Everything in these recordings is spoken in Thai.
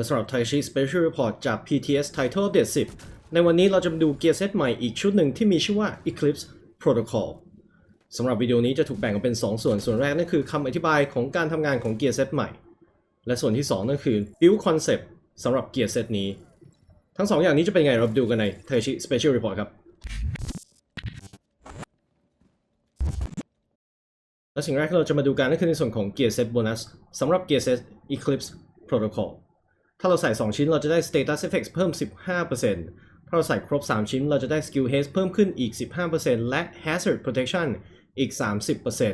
และสำหรับ t a i c h i Special Report จาก PTS Title Update 10 ในวันนี้เราจะมาดูเกียร์เซตใหม่อีกชุดหนึ่งที่มีชื่อว่า Eclipse Protocol สำหรับวิดีโอนี้จะถูกแบ่งออกเป็น 2 ส่วน ส่วนแรกนั่นคือคำอธิบายของการทำงานของเกียร์เซตใหม่ และส่วนที่ 2 นั่นคือ Build Concept สำหรับเกียร์เซตนี้ ทั้ง 2 อย่างนี้จะเป็นไงเราดูกันใน t a i c h i Special Report ครับและสิ่งแรกที่เราจะมาดูกันนั่นคือในส่วนของ Gear Set Bonus สำหรับ Gear Set Eclipse Protocol ถ้าเราใส่ 2 ชิ้นเราจะได้ Status Effects เพิ่ม 15%ถ้าเราใส่ครบ 3 ชิ้นเราจะได้ Skill Haste เพิ่มขึ้นอีก 15%และ Hazard Protection อีก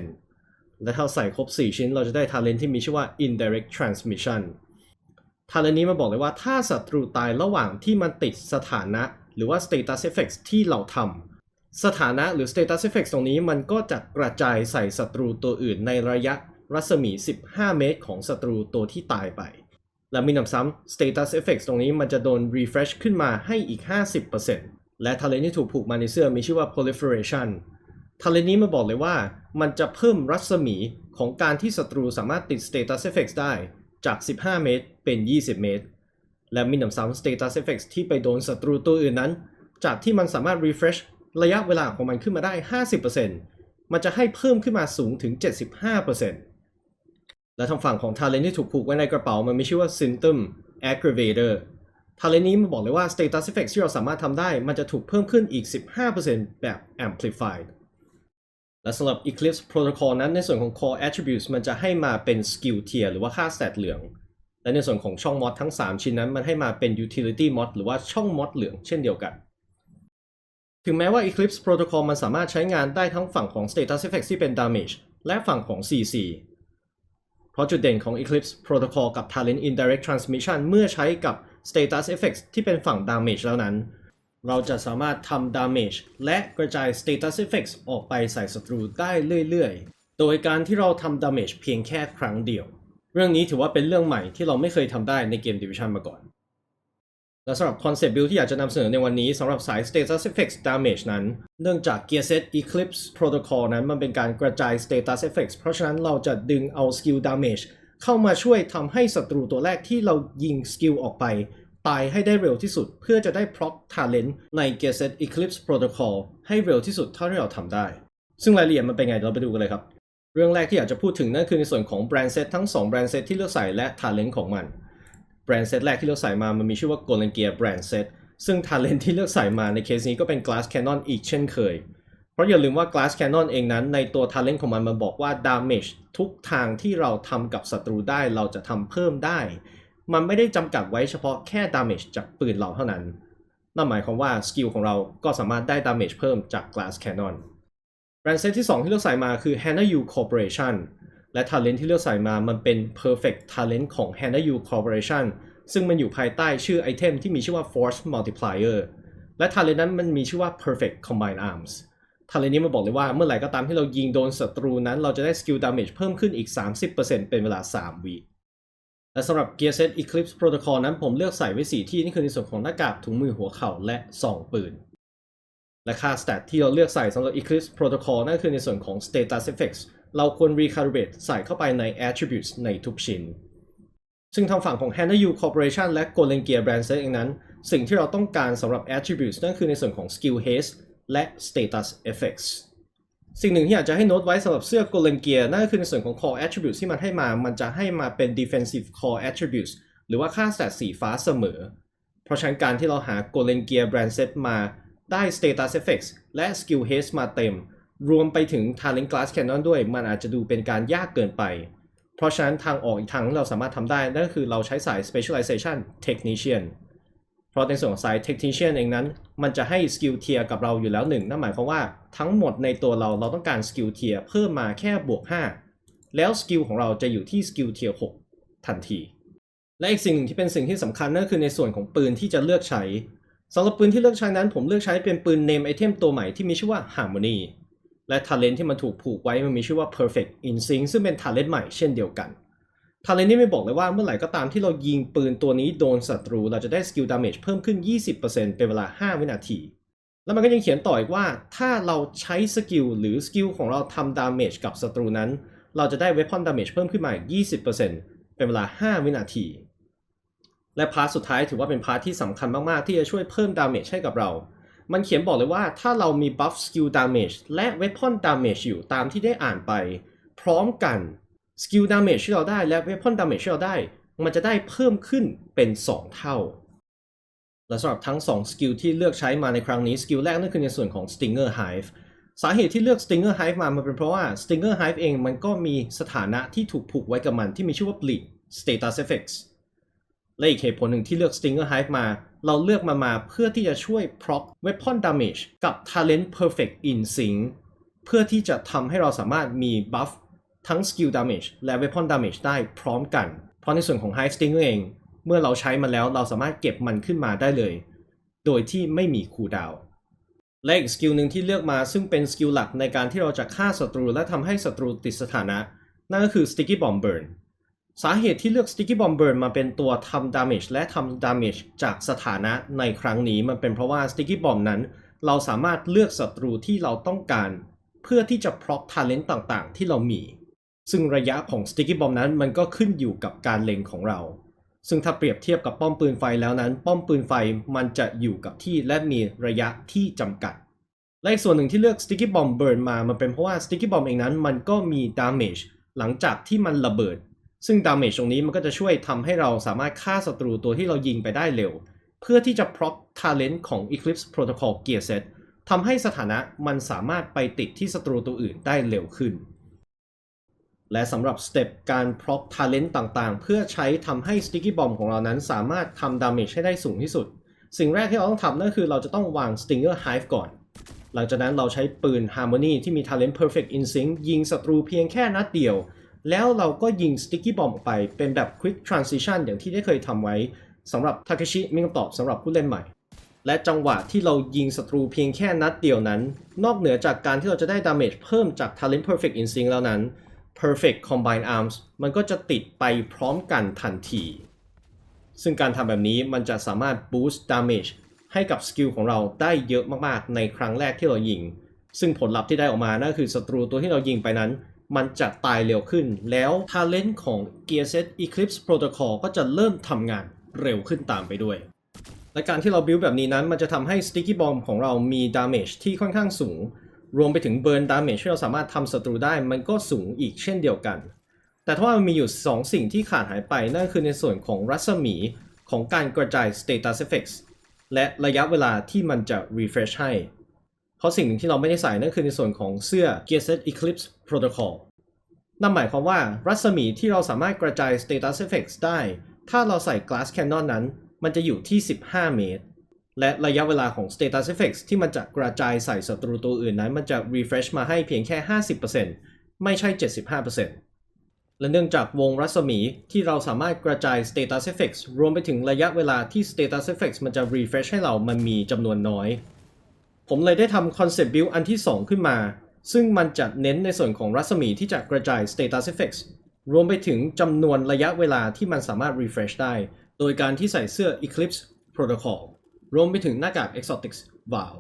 30%และถ้าเราใส่ครบ 4 ชิ้นเราจะได้ Talent ที่มีชื่อว่า Indirect Transmission Talent นี้มาบอกเลยว่าถ้าศัตรูตายระหว่างที่มันติดสถานะ หรือว่า Status Effects ที่เราทำสถานะหรือ status effects ตรงนี้มันก็จะกระจายใส่ศัตรูตัวอื่นในระยะรัศมี 15 เมตร ของศัตรูตัวที่ตายไป และมีหนำซ้ำ status effects ตรงนี้มันจะโดน refresh ขึ้นมาให้อีก 50%และ talent ที่ถูกผูกมาในเสื้อมีชื่อว่า proliferation talent นี้มาบอกเลยว่า มันจะเพิ่มรัศมีของการที่ศัตรูสามารถติด status effects ได้จาก 15 เมตร เป็น 20 เมตร และมีหนำซ้ำ status effects ที่ไปโดนศัตรูตัวอื่นนั้น จากที่มันสามารถ refresh ระยะเวลาของมันขึ้นมาได้ 50%มันจะให้เพิ่มขึ้นมาสูงถึง 75% และทางฝั่งของ Talent ที่ถูกผูกไว้ในกระเป๋ามันมีชื่อว่า Symptom Aggravator Talent นี้มันบอกเลยว่า Status effect ที่เราสามารถทำได้ มันจะถูกเพิ่มขึ้นอีก 15%แบบ Amplified และสำหรับ Eclipse Protocol นั้นในส่วนของ Core Attributes มันจะให้มาเป็น Skill Tier หรือว่าค่า Stat เหลือง และในส่วนของช่อง Mod ทั้ง 3 ชิ้นนั้น มันให้มาเป็น Utility Mod หรือว่าช่อง Mod เหลืองเช่นเดียวกัน ถึงแม้ว่า Eclipse Protocol มันสามารถใช้งานได้ทั้งฝั่งของ Status Effects ที่เป็น Damage และฝั่งของ CC เพราะจุดเด่นของ Eclipse Protocol กับ Talent Indirect Transmission เมื่อใช้กับ Status Effects ที่เป็นฝั่ง Damage แล้วนั้น เราจะสามารถทำ Damage และกระจาย Status Effects ออกไปใส่ศัตรูได้เรื่อยๆ โดยการที่เราทำ Damage เพียงแค่ครั้งเดียว เรื่องนี้ถือว่าเป็นเรื่องใหม่ที่เราไม่เคยทำได้ในเกม Division มาก่อน และสำหรับคอนเซปต์บิลที่อยากจะนำเสนอในวันนี้สำหรับสาย Status Effects Damage นั้น เนื่องจาก Gear Set Eclipse Protocol นั้นมันเป็นการกระจาย Status Effects เพราะฉะนั้นเราจะดึงเอา Skill Damage เข้ามาช่วยทำให้ศัตรูตัวแรกที่เรายิงสกิลออกไป ตายให้ได้เร็วที่สุดเพื่อจะได้ proc talent ใน Gear Set Eclipse Protocol ให้เร็วที่สุดเท่าที่เราทำได้ ซึ่งรายละเอียดมันเป็นไงเดี๋ยวเราไปดูกันเลยครับ เรื่องแรกที่อยากจะพูดถึงนั่นคือในส่วนของแบรนด์เซตทั้ง 2 แบรนด์เซตที่เลือกใส่และ talent ของมัน แบรนด์เซตแรกที่เลือกใส่มามันมีชื่อว่า Golden Gear Brand Set ซึ่ง Talent ที่เลือกใส่มาในเคสนี้ก็เป็น Glass Cannon อีกเช่นเคย เพราะอย่าลืมว่า Glass Cannon เองนั้น ในตัว Talent ของมันมันบอกว่า Damage ทุกทางที่เราทำกับศัตรูได้เราจะทำเพิ่มได้ มันไม่ได้จำกัดไว้เฉพาะแค่ Damage จากปืนเราเท่านั้น นั่นหมายความว่าสกิลของเราก็สามารถได้ Damage เพิ่มจาก Glass Cannon แบรนด์เซตที่ 2 ที่เลือกใส่มาคือ Hana Yu Corporation และ Talent ที่เลือกใส่มามันเป็น Perfect Talent ของ Hana Yu Corporation ซึ่งมันอยู่ภายใต้ชื่อไอเทมที่มีชื่อว่า Force Multiplier และ Talent นั้นมันมีชื่อว่า Perfect Combined Arms Talent นี้มันบอกเลยว่าเมื่อไหร่ก็ตามที่เรายิงโดนศัตรูนั้น เราจะได้ Skill Damage เพิ่มขึ้นอีก 30%เป็นเวลา 3 วิและสำหรับ Gear Set Eclipse Protocol นั้นผมเลือกใส่ไว้ 4 ที่นี่คือในส่วนของหน้ากากถุงมือหัวเข่าและซองปืน และค่า stat ที่เราเลือกใส่สำหรับ Eclipse Protocol นั่นคือในส่วนของ Status Effects เราควร recalibrate ใส่เข้าไปใน attributes ในทุกชิ้น ซึ่งทางฝั่งของ h a n a u Corporation และ g o l e n g e a Brand Set เองนั้น สิ่งที่เราต้องการสำหรับ attributes นั่นคือในส่วนของ skill haze และ status effects สิ่งหนึ่งที่อยากจะให้โน้ตไว้สำหรับเสื้อ g o l e n g e a นั่นคือในส่วนของ core attributes ที่มันให้มา มันจะให้มาเป็น defensive core attributes หรือว่าค่าแสตสีฟ้าเสมอ เพราะฉะนั้นการที่เราหา g o l e n g e a Brand Set มาได้ status effects และ skill haze มาเต็ม รวมไปถึง Talent Glass Cannon ด้วย มันอาจจะดูเป็นการยากเกินไป เพราะฉะนั้นทางออกอีกทางที่เราสามารถทำได้ นั่นก็คือเราใช้สาย Specialization Technician เพราะในส่วนของสาย Technician เองนั้น มันจะให้ Skill Tier กับเราอยู่แล้วหนึ่งนั่นหมายความว่าทั้งหมดในตัวเราเราต้องการ Skill Tier เพิ่มมาแค่บวก 5 แล้ว Skill ของเราจะอยู่ที่ Skill Tier 6ทันที และอีกสิ่งหนึ่งที่เป็นสิ่งที่สำคัญนั่นคือในส่วนของปืนที่จะเลือกใช้สำหรับปืนที่เลือกใช้นั้น ผมเลือกใช้เป็นปืน Name Item ตัวใหม่ที่มีชื่อว่า Harmony และ Talent ที่มันถูกผูกไว้มันมีชื่อว่า Perfect Insync ซึ่งเป็น Talent ใหม่เช่นเดียวกัน Talent นี่ไม่บอกเลยว่าเมื่อไหร่ก็ตามที่เรายิงปืนตัวนี้โดนศัตรู เราจะได้ Skill Damage เพิ่มขึ้น 20%เป็นเวลา 5 วินาที แล้วมันก็ยังเขียนต่ออีกว่าถ้าเราใช้สกิลหรือสกิลของเราทำ Damage กับศัตรูนั้น เราจะได้ Weapon Damage เพิ่มขึ้นมาอีก 20%เป็นเวลา 5 วินาที และพาร์ทสุดท้ายถือว่าเป็นพาร์ทที่สำคัญมากๆที่จะช่วยเพิ่มดาเมจให้กับเรา มันเขียนบอกเลยว่าถ้าเรามี buff skill damage และ weapon damage อยู่ตามที่ได้อ่านไป พร้อมกัน skill damage ที่เราได้และ weapon damage ที่เราได้ มันจะได้เพิ่มขึ้นเป็น 2 เท่า และสำหรับทั้ง 2 สกิลที่เลือกใช้มาในครั้งนี้ สกิลแรกนั่นคือในส่วนของ Stinger Hive สาเหตุที่เลือก Stinger Hive มามันเป็นเพราะว่า Stinger Hive เองมันก็มีสถานะที่ถูกผูกไว้กับมันที่มีชื่อว่า Bleed Status Effects และอีกเหตุผลหนึ่งที่เลือก Stinger Hive มา เราเลือกมามาเพื่อที่จะช่วย proc weapon damage กับ talent perfect in sync เพื่อที่จะทำให้เราสามารถมี buff ทั้ง skill damage และ weapon damage ได้พร้อมกัน เพราะในส่วนของ Hive Stinger เอง เมื่อเราใช้มันแล้วเราสามารถเก็บมันขึ้นมาได้เลย โดยที่ไม่มีคูลดาวน์และอีกสกิลหนึ่งที่เลือกมาซึ่งเป็นสกิลหลักในการที่เราจะฆ่าศัตรูและทำให้ศัตรูติดสถานะ นั่นก็คือ Sticky Bomb Burn สาเหตุที่เลือก Sticky Bomb Burn มาเป็นตัวทำ damage และทำ damage จากสถานะในครั้งนี้มันเป็นเพราะว่า Sticky Bomb นั้น เราสามารถเลือกศัตรูที่เราต้องการ เพื่อที่จะ proc talent ต่างๆ ที่เรามี ซึ่งระยะของ Sticky Bomb นั้นมันก็ขึ้นอยู่กับการเล็งของเรา ซึ่งถ้าเปรียบเทียบกับป้อมปืนไฟแล้วนั้น ป้อมปืนไฟมันจะอยู่กับที่และมีระยะที่จำกัด และอีกส่วนหนึ่งที่เลือก Sticky Bomb Burn มา มันเป็นเพราะว่า Sticky Bomb เองนั้นมันก็มี damage หลังจากที่มันระเบิด ซึ่ง damage ตรงนี้มันก็จะช่วยทำให้เราสามารถฆ่าศัตรูตัวที่เรายิงไปได้เร็ว เพื่อที่จะ proc talent ของ Eclipse Protocol Gear Set ทำให้สถานะมันสามารถไปติดที่ศัตรูตัวอื่นได้เร็วขึ้น และสำหรับสเต็ปการ prop talent ต่างๆ เพื่อใช้ทำให้ sticky bomb ของเรานั้นสามารถทำ damage ให้ได้สูงที่สุด สิ่งแรกที่เราต้องทำนั่นคือเราจะต้องวาง stinger hive ก่อนหลังจากนั้นเราใช้ปืน harmony ที่มี talent perfect in sync ยิงศัตรูเพียงแค่นัดเดียว แล้วเราก็ยิง sticky bomb ออกไปเป็นแบบ quick transition อย่างที่ได้เคยทำไว้สำหรับ Takeshi มีคำตอบสำหรับผู้เล่นใหม่ และจังหวะที่เรายิงศัตรูเพียงแค่นัดเดียวนั้น นอกเหนือจากการที่เราจะได้ damage เพิ่มจาก talent perfect in sync แล้วนั้น perfect combine arms มันก็จะติดไปพร้อมกันทันที ซึ่งการทำแบบนี้มันจะสามารถ boost damage ให้กับสกิลของเราได้เยอะมากๆ ในครั้งแรกที่เรายิง ซึ่งผลลัพธ์ที่ได้ออกมานั่นคือศัตรูตัวที่เรายิงไปนั้น มันจะตายเร็วขึ้น แล้ว talent ของ Gear Set Eclipse Protocol ก็จะเริ่มทำงานเร็วขึ้นตามไปด้วย และการที่เรา build แบบนี้นั้น มันจะทำให้ sticky bomb ของเรามี damage ที่ค่อนข้างสูง รวมไปถึง burn damage ที่เราสามารถทำศัตรูได้มันก็สูงอีกเช่นเดียวกัน แต่ถ้าว่ามันมีอยู่ 2 สิ่งที่ขาดหายไปนั่นคือในส่วนของรัศมีของการกระจาย status effects และระยะเวลาที่มันจะ refresh ให้ เพราะสิ่งหนึ่งที่เราไม่ได้ใส่นั่นคือในส่วนของเสื้อ Gear Set Eclipse Protocol นั่นหมายความว่ารัศมีที่เราสามารถกระจาย status effects ได้ ถ้าเราใส่ glass cannon นั้น มันจะอยู่ที่ 15 เมตร และระยะเวลาของ status effects ที่มันจะกระจายใส่ศัตรูตัวอื่นนั้น มันจะ refresh มาให้เพียงแค่ 50%ไม่ใช่ 75%และเนื่องจากวงรัศมีที่เราสามารถกระจาย status effects รวมไปถึงระยะเวลาที่ status effects มันจะ refresh ให้เรามันมีจำนวนน้อย ผมเลยได้ทำ concept build อันที่ 2 ขึ้นมา ซึ่งมันจะเน้นในส่วนของรัศมีที่จะกระจาย status effects รวมไปถึงจำนวนระยะเวลาที่มันสามารถ refresh ได้ โดยการที่ใส่เสื้อ Eclipse Protocol รวมไปถึงหน้ากาก Exotics Vow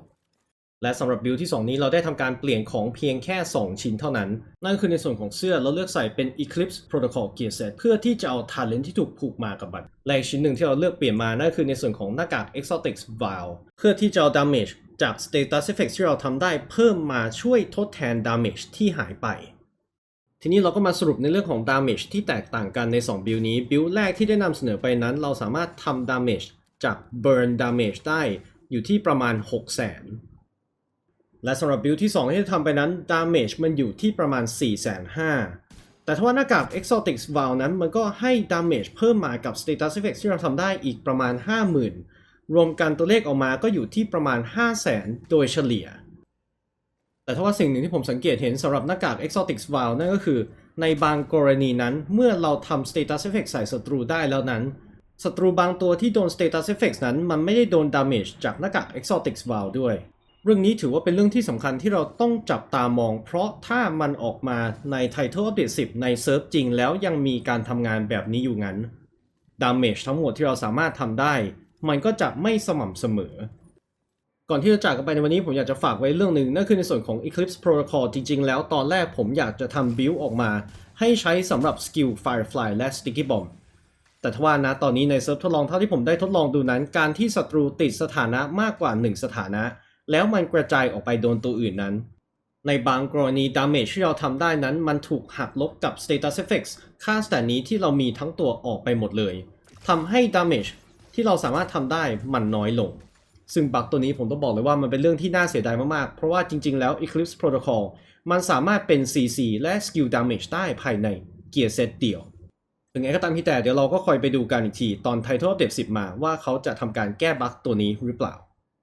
และสำหรับบิลที่ 2 นี้เราได้ทำการเปลี่ยนของเพียงแค่ 2 ชิ้นเท่านั้น นั่นคือในส่วนของเสื้อเราเลือกใส่เป็น Eclipse Protocol Gear Set เพื่อที่จะเอา talent ที่ถูกผูกมากับมันและชิ้นหนึ่งที่เราเลือกเปลี่ยนมานั่นคือในส่วนของหน้ากาก Exotics Vow เพื่อที่จะเอา damage จาก status Effect ที่เราทำได้เพิ่มมาช่วยทดแทน damage ที่หายไป ทีนี้เราก็มาสรุปในเรื่องของ damage ที่แตกต่างกันใน 2 บิลนี้บิลแรกที่ได้นำเสนอไปนั้น เราสามารถทำ damage จาก burn damage ได้อยู่ที่ประมาณ 6 0 0 0 0 และสำหรับบิลที่ 2 ที่ทำไปนั้น damage มันอยู่ที่ประมาณ 4 5 0 0 0แต่ถ้าว่าหน้ากาก Exotics Vow นั้นมันก็ให้ damage เพิ่มมากับ status Effect ที่เราทำได้อีกประมาณ 50,000 รวมกันตัวเลขออกมาก็อยู่ที่ประมาณ 5 0 0 0 0 0 โดยเฉลี่ย แต่ถ้าว่าสิ่งหนึ่งที่ผมสังเกตเห็นสำหรับหน้ากาก Exotics Vow นั่นก็คือ ในบางกรณีนั้นเมื่อเราทำ status effect ใส่ศัตรูได้แล้วนั้นศัตรูบางตัวที่โดน status Effect นั้นมันไม่ได้โดน damage จากหน้ากาก Exotics Vow ด้วย เรื่องนี้ถือว่าเป็นเรื่องที่สำคัญที่เราต้องจับตามอง เพราะถ้ามันออกมาใน Title Update 10 ในเซิร์ฟจริงแล้วยังมีการทำงานแบบนี้อยู่งั้น damage ทั้งหมดที่เราสามารถทำได้ มันก็จะไม่สม่ำเสมอ ก่อนที่จะจากกันไปในวันนี้ผมอยากจะฝากไว้เรื่องหนึ่งนั่นคือในส่วนของ Eclipse Protocol จริง ๆ แล้วตอนแรกผมอยากจะทำ build ออกมา ให้ใช้สำหรับสกิล Firefly และ Sticky Bomb แต่ทว่านะตอนนี้ในเซิร์ฟทดลองเท่าที่ผมได้ทดลองดูนั้น การที่ศัตรูติดสถานะมากกว่า 1 สถานะ แล้วมันกระจายออกไปโดนตัวอื่นนั้น ในบางกรณี damage ที่เราทำได้นั้นมันถูกหักลบกับ status effects ค่าสแตนนี้ที่เรามีทั้งตัวออกไปหมดเลยทำให้ damage ที่เราสามารถทำได้มันน้อยลง ซึ่งบักตัวนี้ผมต้องบอกเลยว่ามันเป็นเรื่องที่น่าเสียดายมากๆ เพราะว่าจริงๆ แล้ว Eclipse Protocol มันสามารถเป็น CC และ Skill Damage ได้ภายใน Gear Set เดียวถึงไงก็ตามที่แต่เดี๋ยวเราก็คอยไปดูกันอีกที ตอน Title Update 10 มาว่าเขาจะทำการแก้บั๊กตัวนี้หรือเปล่า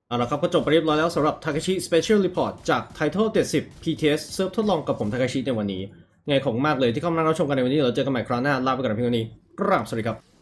เอาละครับก็จบไปเรียบร้อยแล้วสำหรับ Takashi Special Report จาก Title 70 PTS เซิร์ฟทดลองกับผม Takashi ในวันนี้ไงของมากเลยที่เข้ามารับชมกันในวันนี้เราเจอกันใหม่คราวหน้าลาไปก่อนเพียงเท่านี้กราบสวัสดีครับ